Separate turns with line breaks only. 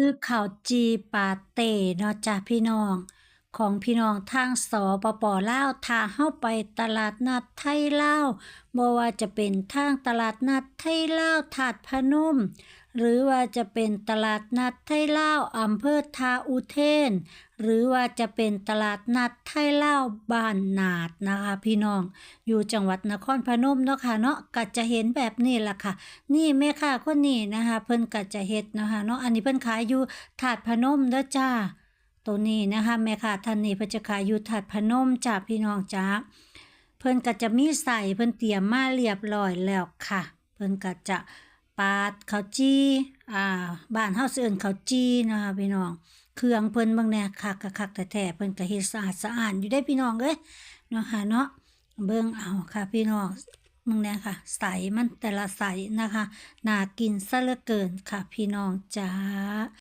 คือข้าวจีปาเต้เนาะจ้ะพี่น้อง ของพี่น้องทางสปปลาวถ้าเฮาไปตลาดนัดไทยลาวบ่ว่าจะเป็นทางตลาดนัดไทยลาวถาดพนม หรือว่าจะเป็นตลาดนัดไทยลาวอำเภอทาอุเทน หรือว่าจะเป็นตลาดนัดไทยลาวบ้านนาดนะคะ พี่น้อง อยู่จังหวัดนครพนมเนาะค่ะเนาะก็จะเห็นแบบนี้ล่ะค่ะ นี่แม่ค้าคนนี้นะคะ เพิ่นก็จะเฮ็ดนะคะเนาะอันนี้เพิ่นขายอยู่ถาดพนมเด้อจ้า ตัวนี้นะคะแม่ค้าท่านนี้เพิ่นจะขายอยู่ถาดพนมจ้าพี่น้องจ้าเพิ่นก็จะมีใส่เพิ่นเตรียมมาเรียบร้อยแล้วค่ะ เพิ่นก็จะปาดข้าวจีอ่าบ้านเฮาสิเอิ้นข้าวจีนะคะพี่น้อง เครื่องเพิ่นเบิ่งแน่คักคักๆแท้ๆเพิ่นก็เฮ็ดสะอาดสะอาดอยู่ได้พี่น้องเอ้ยเนาะค่ะเนาะเบิ่งเอาค่ะพี่น้องมึงเนี่ยค่ะ ใสมันแต่ละใสนะคะน่ากินซะเหลือเกินค่ะพี่น้องจ้า